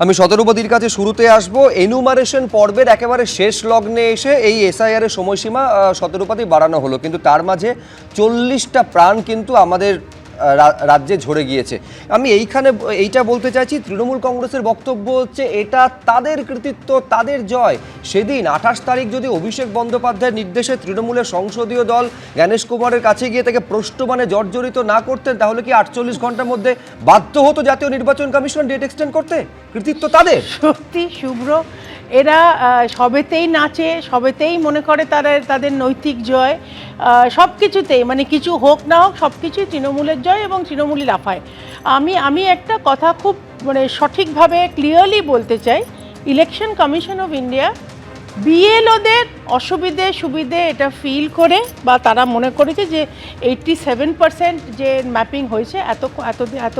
আমি শতরূপতির কাছে শুরুতে আসব। এনুমারেশন পর্বের একেবারে শেষ লগ্নে এসে এই এসআইআর এর সময়সীমা আহ, বাড়ানো হলো। কিন্তু তার মাঝে চল্লিশটা প্রাণ কিন্তু আমাদের রাজ্যে ঝরে গিয়েছে। আমি এইখানে এইটা বলতে চাইছি, তৃণমূল কংগ্রেসের বক্তব্য হচ্ছে, এটা তাদের কৃতিত্ব, তাদের জয়। সেদিন আঠাশ তারিখ যদি অভিষেক বন্দ্যোপাধ্যায়ের নির্দেশে তৃণমূলের সংসদীয় দল জ্ঞানেশ কুমারের কাছে গিয়ে তাকে প্রশ্নবানে জর্জরিত না করতেন, তাহলে কি আটচল্লিশ ঘণ্টার মধ্যে বাধ্য হতো জাতীয় নির্বাচন কমিশন ডেট এক্সটেন্ড করতে? কৃতিত্ব তাদের? সত্যি, শুভ্র। এরা সবেতেই নাচে, সবেতেই মনে করে তারা, তাদের নৈতিক জয় সব কিছুতেই মানে কিছু হোক না হোক সব কিছুই তৃণমূলের জয় এবং তৃণমূলই লাফায়। আমি আমি একটা কথা খুব মানে সঠিকভাবে ক্লিয়ারলি বলতে চাই। ইলেকশন কমিশন অফ ইন্ডিয়া বিএলওদের অসুবিধে সুবিধে এটা ফিল করে বা তারা মনে করেছে যে এইটটি সেভেন পার্সেন্ট যে ম্যাপিং হয়েছে এত এত এত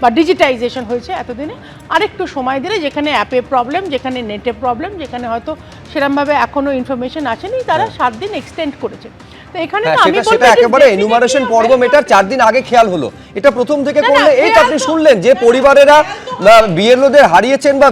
বা ডিজিটাইজেশন হয়েছে এতদিনে। আরেকটু সময় দিলে যেখানে অ্যাপে প্রবলেম যেখানে নেটে প্রবলেম যেখানে হয়তো সেরকমভাবে এখনও ইনফরমেশন আসেনি তারা সাত দিন এক্সটেন্ড করেছে। তো এখানে হ্যাঁ আমি সেটা একেবারে এনুমারেশন পর্ব মেটার চার দিন আগে খেয়াল হলো। এটা প্রথম থেকে করলে এই আপনি শুনলেন যে পরিবারেরা বিএলওদের হারিয়েছেন বা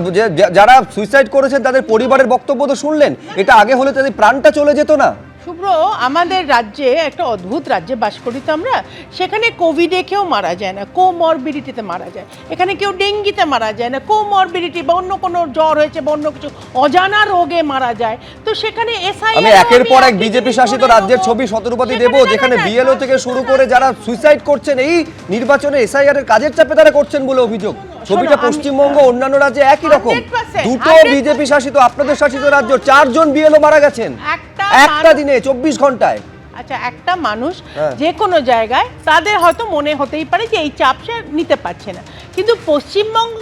যারা সুইসাইড করেছেন তাদের পরিবারের বক্তব্য তো শুনলেন। এটা আগে হলে তাদের প্রাণটা চলে যেত না। শুভ্র আমাদের রাজ্যে একটা অদ্ভুত রাজ্যে বাস করি তো আমরা। সেখানে কোভিডে কেউ মারা যায় না কোমরবিডিটিতে মারা যায়। এখানে কেউ ডেঙ্গিতে মারা যায় না কোমরবিডিটি বা অন্য কোনো জ্বর হয়েছে বা অন্য কিছু অজানা রোগে মারা যায়। তো সেখানে এসআই আমি একের পর এক বিজেপি শাসিত রাজ্যের ছবি শতরূপতি দেব যেখানে বিএলও থেকে শুরু করে যারা সুইসাইড করছেন এই নির্বাচনে এসআইআর এর কাজের চাপে তারা করছেন বলে অভিযোগ। ছবিটা পশ্চিমবঙ্গ অন্যান্য রাজ্যে একই রকম। 100% দুটো বিজেপি শাসিত আপনাদের শাসিত রাজ্য চারজন বিএলও মারা গেছেন। একটা দিনে চব্বিশ ঘন্টায়। আচ্ছা একটা মানুষ হ্যাঁ। যে কোনো জায়গায় তাদের হয়তো মনে হতেই পারে যে এই চাপ সে নিতে পারছে না কিন্তু পশ্চিমবঙ্গ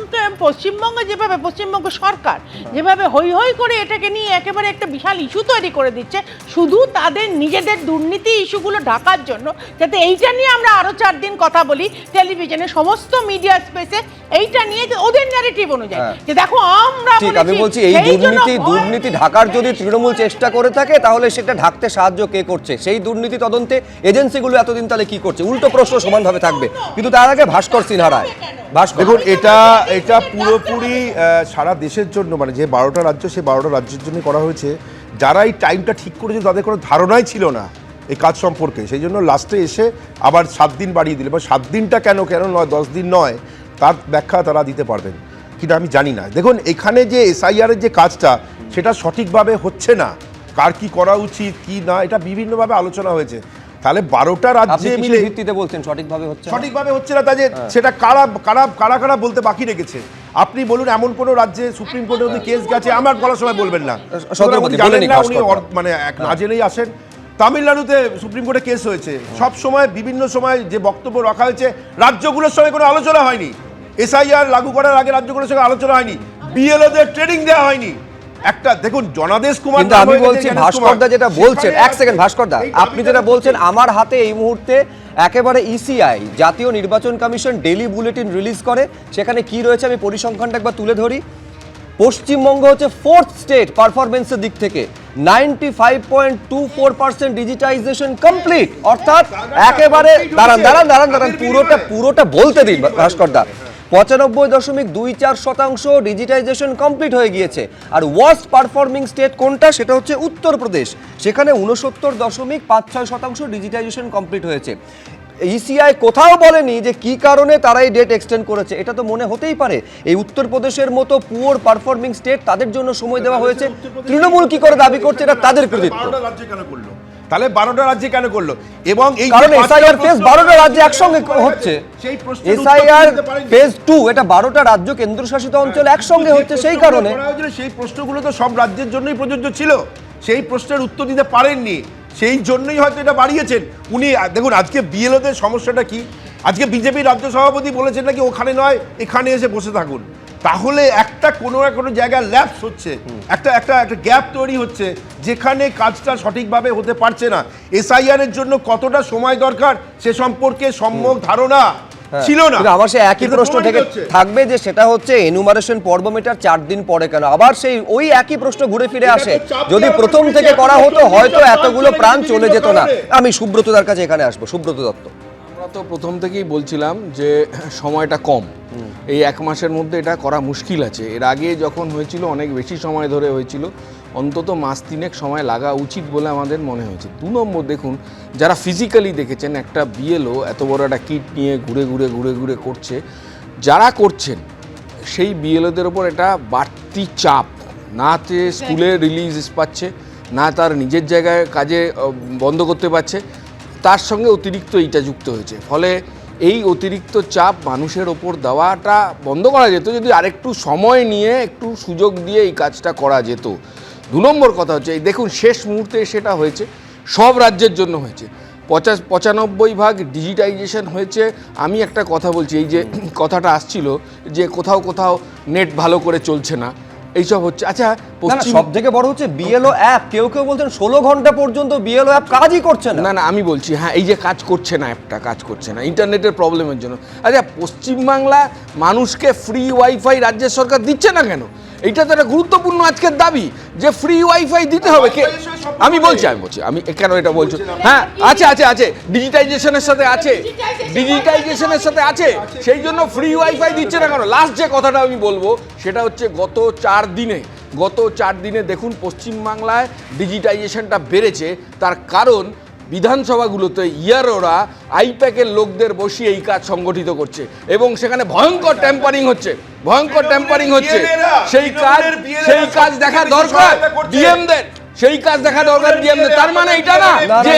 পশ্চিমবঙ্গ যেভাবে পশ্চিমবঙ্গ সরকার যেভাবে হই হই করে এটাকে নিয়ে একেবারে একটা বিশাল ইস্যু তৈরি করে দিচ্ছে শুধু তাদের নিজেদের দুর্নীতি ইস্যুগুলো ঢাকার জন্য যাতে এইটা নিয়ে আমরা আরও চার দিন কথা বলি টেলিভিশনে সমস্ত মিডিয়া স্পেসে এইটা নিয়ে যে ওদের ন্যারেটিভ অনুযায়ী হ্যাঁ। যে দেখো আমরা ঠিক আমি বলছি এই দুর্নীতি দুর্নীতি ঢাকার যদি তৃণমূল চেষ্টা করে থাকে তাহলে সেটা ঢাকতে সাহায্য কে করছে সেই দুর্নীতি তদন্তে এজেন্সিগুলো এতদিন তাহলে কি করছে? উল্টো প্রশ্ন সমানভাবে থাকবে। কিন্তু তার আগে ভাস্কর সিনহারায়। ভাস্কর। দেখুন, এটা এটা পুরোপুরি সারা দেশের জন্য মানে যে বারোটা রাজ্য সেই বারোটা রাজ্যের জন্য করা হয়েছে। যারা এই টাইমটা ঠিক করেছে, তাদের কোনো ধারণাই ছিল না এই কাজ সম্পর্কে। সেই জন্য লাস্টে এসে আবার সাত দিন বাড়িয়ে দিল। বা সাত দিনটা কেন কেন নয়, দশ দিন নয়, তার ব্যাখ্যা তারা দিতে পারবেন। কিন্তু আমি জানি না। দেখুন, এখানে যে এসআইআর এর যে কাজটা, সেটা সঠিকভাবে হচ্ছে না। কার কি করা উচিত কি না এটা বিভিন্নভাবে আলোচনা হয়েছে। তাহলে বারোটা রাজ্যে মিলে ভিত্তিতে বলছেন? সঠিকভাবে হচ্ছে সঠিকভাবে হচ্ছে না তা যে সেটা কারা কারা কারা কারা বলতে বাকি রেখেছে? আপনি বলুন এমন কোন রাজ্যে সুপ্রিম কোর্টে যদি কেস গেছে আমার বলার সময় বলবেন না। জানেন না, উনি মানে এক না জেনেই আসেন। তামিলনাড়ুতে সুপ্রিম কোর্টে কেস হয়েছে। সব সময় বিভিন্ন সময় যে বক্তব্য রাখা হয়েছে রাজ্যগুলোর সঙ্গে কোনো আলোচনা হয়নি। এসআইআর লাগু করার আগে রাজ্যগুলোর সঙ্গে আলোচনা হয়নি। বিএলওদের ট্রেনিং দেওয়া হয়নি। একটা দেখুন জনাদেশ কুমার কিন্তু আমি বলছি জ্ঞানেশ ভাস্করদা যেটা বলছেন এক সেকেন্ড ভাস্করদা এই আপনি যেটা বলছেন আমার হাতে এই মুহূর্তে একেবারে ইসিআই জাতীয় নির্বাচন কমিশন ডেলি বুলেটিন রিলিজ করে। সেখানে কি রয়েছে আমি পরিসংখ্যানটা একবার তুলে ধরি। পশ্চিমবঙ্গ হচ্ছে ফোর্থ স্টেট পারফরমেন্সের দিক থেকে। Ninety five point two four percent digitization complete অর্থাৎ একেবারে দাঁড়ান দাঁড়ান দাঁড়ান দাঁড়ান পুরোটা পুরোটা বলতে দিন ভাস্করদা। পঁচানব্বই দশমিক দুই চার শতাংশ ডিজিটাইজেশন কমপ্লিট হয়ে গিয়েছে। আর ওয়ার্স্ট পারফর্মিং স্টেট কোনটা সেটা হচ্ছে উত্তরপ্রদেশ। সেখানে উনসত্তর দশমিক পাঁচ ছয় শতাংশ ডিজিটাইজেশন কমপ্লিট হয়েছে। ইসিআই কোথাও বলেনি যে কি কারণে তারা এই ডেট এক্সটেন্ড করেছে। এটা তো মনে হতেই পারে। এই উত্তরপ্রদেশের মতো পুয়ার পারফর্মিং স্টেট তাদের জন্য সময় দেওয়া হয়েছে। তৃণমূল কি করে দাবি করছে এটা তাদের কৃতিত্ব। তাহলে বারোটা রাজ্যে কেন করল? এবং এই কারণ এসআইআর ফেজ বারোটা রাজ্যে একসঙ্গে হচ্ছে। সেই উত্তর এসআইআর ফেজ টু এটা বারোটা রাজ্য কেন্দ্রশাসিত অঞ্চল একসঙ্গে হচ্ছে সেই কারণে। সেই প্রশ্নগুলো তো সব রাজ্যের জন্যই প্রযোজ্য ছিল। সেই প্রশ্নের উত্তর দিতে পারেননি। সেই জন্যই হয়তো এটা বাড়িয়েছেন। উনি দেখুন আজকে বিএলওদের সমস্যাটা কি? আজকে বিজেপি রাজ্য সভাপতি বলেছেন নাকি ওখানে নয় এখানে এসে বসে থাকুন। তাহলে একটা কোনো না কোনো জায়গায় ল্যাপস হচ্ছে। একটা একটা একটা গ্যাপ তৈরি হচ্ছে যেখানে কাজটা সঠিকভাবে হতে পারছে না। এসআইআর এর জন্য কতটা সময় দরকার সে সম্পর্কে সম্যক ধারণা হ্যাঁ। ছিল না। আমার সে একই প্রশ্ন থেকে থাকবে যে সেটা হচ্ছে এনুমারেশন পর্ব মেটার চার দিন পরে কেন? আবার সেই ওই একই প্রশ্ন ঘুরে ফিরে আসে। যদি প্রথম থেকে করা হতো হয়তো এতগুলো প্রাণ চলে যেত না। আমি সুব্রতদার কাছে এখানে আসব সুব্রত দত্ত। তো প্রথম থেকেই বলছিলাম যে সময়টা কম। এই এক মাসের মধ্যে এটা করা মুশকিল আছে। এর আগে যখন হয়েছিল অনেক বেশি সময় ধরে হয়েছিল। অন্তত মাস তিনেক সময় লাগা উচিত বলে আমাদের মনে হয়েছে। দু নম্বর দেখুন যারা ফিজিক্যালি দেখেছেন একটা বিএলও এত বড় একটা কিট নিয়ে ঘুরে ঘুরে ঘুরে ঘুরে করছে যারা করছেন সেই বিএলওদের ওপর এটা বাড়তি চাপ। না স্কুলে রিলিজ পাচ্ছে না তার নিজের জায়গায় কাজে বন্ধ করতে পারছে। তার সঙ্গে অতিরিক্ত এইটা যুক্ত হয়েছে। ফলে এই অতিরিক্ত চাপ মানুষের ওপর দেওয়াটা বন্ধ করা যেত, যদি আরেকটু সময় নিয়ে, একটু সুযোগ দিয়ে এই কাজটা করা যেত। দু নম্বর কথা হচ্ছে, এই দেখুন শেষ মুহূর্তে সেটা হয়েছে, সব রাজ্যের জন্য হয়েছে। পঁচাশ, পঁচানব্বই ভাগ ডিজিটাইজেশন হয়েছে। আমি একটা কথা বলছি, এই যে কথাটা আসছিল যে কোথাও কোথাও নেট ভালো করে চলছে না। এইসব হচ্ছে। আচ্ছা পশ্চিম সব থেকে বড় হচ্ছে বিএলও অ্যাপ কেউ কেউ বলছেন ষোলো ঘণ্টা পর্যন্ত বিএলও অ্যাপ কাজই করছে না। না না আমি বলছি হ্যাঁ এই যে কাজ করছে না অ্যাপটা কাজ করছে না। ইন্টারনেটের প্রবলেমের জন্য। আচ্ছা পশ্চিমবাংলা মানুষকে ফ্রি ওয়াইফাই রাজ্যের সরকার দিচ্ছে না কেন? এইটা তো একটা গুরুত্বপূর্ণ আজকের দাবি যে ফ্রি ওয়াইফাই দিতে হবে। কে আমি বলছি আমি বলছি আমি কেন এটা বলছি? হ্যাঁ আছে আছে আছে ডিজিটাইজেশনের সাথে আছে ডিজিটাইজেশনের সাথে আছে সেই জন্য ফ্রি ওয়াইফাই দিচ্ছে না কেন? লাস্ট যে কথাটা আমি বলব সেটা হচ্ছে গত চার দিনে গত চার দিনে দেখুন পশ্চিমবাংলায় ডিজিটাইজেশনটা বেড়েছে। তার কারণ বিধানসভাগুলোতে ইয়ারোরা আইপ্যাকের লোকদের বসিয়ে এই কাজ সংগঠিত করছে এবং সেখানে ভয়ঙ্কর ট্যাম্পারিং হচ্ছে ভয়ঙ্কর ট্যাম্পারিং হচ্ছে। সেই কাজ সেই কাজ দেখা দরকার ডিএমদের সেই কাজ দেখা দরকার ডিএমদের তার মানে এটা না যে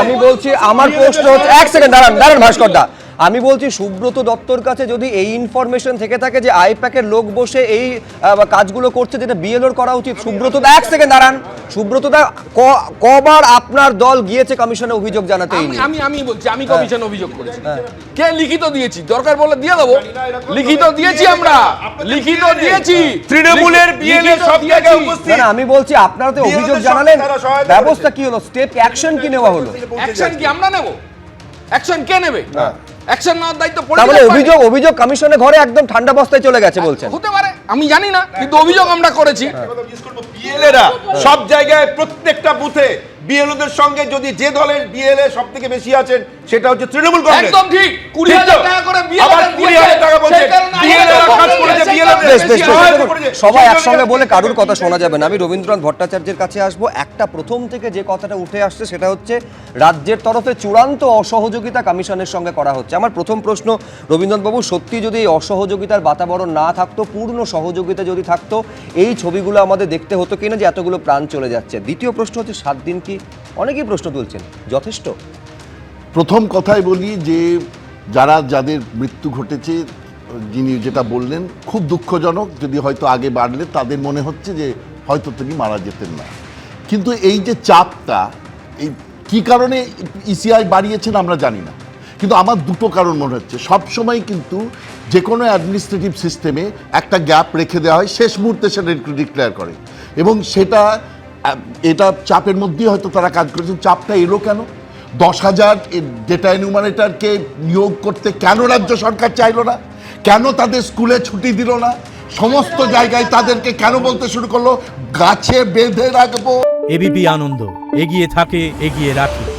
আমি বলছি আমার প্রশ্ন হচ্ছে এক সেকেন্ড দাঁড়ান দাঁড়ান ভাস্কর দা আমি বলছি সুব্রত দত্তর কাছে যদি এই ইনফরমেশন থেকে থাকে যে আইপ্যাকের লোক বসে এই কাজগুলো করছে যেটা বিএলওর করা উচিত সুব্রত দা এক সেকেন্ড দাঁড়ান। সুব্রত দা ক- কবার আপনার দল গিয়েছে কমিশনে অভিযোগ জানাতে আমি আমি আমি বলছি আমি কমিশন অভিযোগ করেছি। কে লিখিত দিয়েছি? দরকার বলে দিয়ে দেবো। লিখিত দিয়েছি আমরা। লিখিত দিয়েছি। তৃণমূলের বিএলএ সব জায়গায় উপস্থিত। না না আমি বলছি আপনারা তো অভিযোগ জানালেন। ব্যবস্থা কি হলো? স্টেপ অ্যাকশন কি নেওয়া হলো? অ্যাকশন কি আমরা নেব? অ্যাকশন কে নেবে? অ্যাকশন নেওয়ার দায়িত্ব তাহলে অভিযোগ অভিযোগ কমিশনে ঘরে একদম ঠান্ডা বস্তায় চলে গেছে বলছেন। হতে পারে আমি জানি না কিন্তু অভিযোগ আমরা করেছি। সব জায়গায় প্রত্যেকটা বুথে বিএলওদের সঙ্গে যদি যে দলের বিএলএ সব থেকে বেশি আছেন সেটা হচ্ছে তৃণমূল কংগ্রেস একদম ঠিক কুড়ি ঠিক তো? হাজার টাকা করে আবার করে কুড়ি দিয়েছে। হাজার টাকা বলছে বিএলএ কাজ করেছে বিএলএ। সবাই একসঙ্গে বলে কারুর কথা শোনা যাবে না আমি রবীন্দ্রনাথ ভট্টাচার্যের কাছে আসব একটা প্রথম থেকে যে কথাটা উঠে আসছে সেটা হচ্ছে রাজ্যের তরফে চূড়ান্ত অসহযোগিতা কমিশনের সঙ্গে করা হচ্ছে আমার প্রথম প্রশ্ন রবীন্দ্রনাথবাবু সত্যি যদি এই অসহযোগিতার বাতাবরণ না থাকতো পূর্ণ সহযোগিতা যদি থাকতো এই ছবিগুলো আমাদের দেখতে হতো কিনা যে এতগুলো প্রাণ চলে যাচ্ছে দ্বিতীয় প্রশ্ন হচ্ছে সাত দিন কি অনেকেই প্রশ্ন তুলছেন, যথেষ্ট? প্রথম কথাই বলি যে, যারা, যাদের মৃত্যু ঘটেছে, যিনি যেটা বললেন, খুব দুঃখজনক, যদি হয়তো আগে বাড়লে, তাদের মনে হচ্ছে যে, হয়তো তিনি মারা যেতেন না। কিন্তু এই যে চাপটা, এই কী কারণে ইসিআই বাড়িয়েছেন আমরা জানি না। কিন্তু আমার দুটো কারণ মনে হচ্ছে। সবসময় কিন্তু যে কোনো অ্যাডমিনিস্ট্রেটিভ সিস্টেমে একটা গ্যাপ রেখে দেওয়া হয়, শেষ মুহূর্তে সেটা ডিক্লেয়ার করে। এবং সেটা এটা চাপের মধ্যেই হয়তো তারা কাজ করেছেন চাপটা এলো কেন? দশ হাজার ডেটা এনুমারেটারকে নিয়োগ করতে কেন রাজ্য সরকার চাইলো না? কেন তাদের স্কুলে ছুটি দিল না? সমস্ত জায়গায় তাদেরকে কেন বলতে শুরু করল? গাছে বেঁধে রাখব। এবিপি আনন্দ, এগিয়ে থাকে, এগিয়ে রাখে।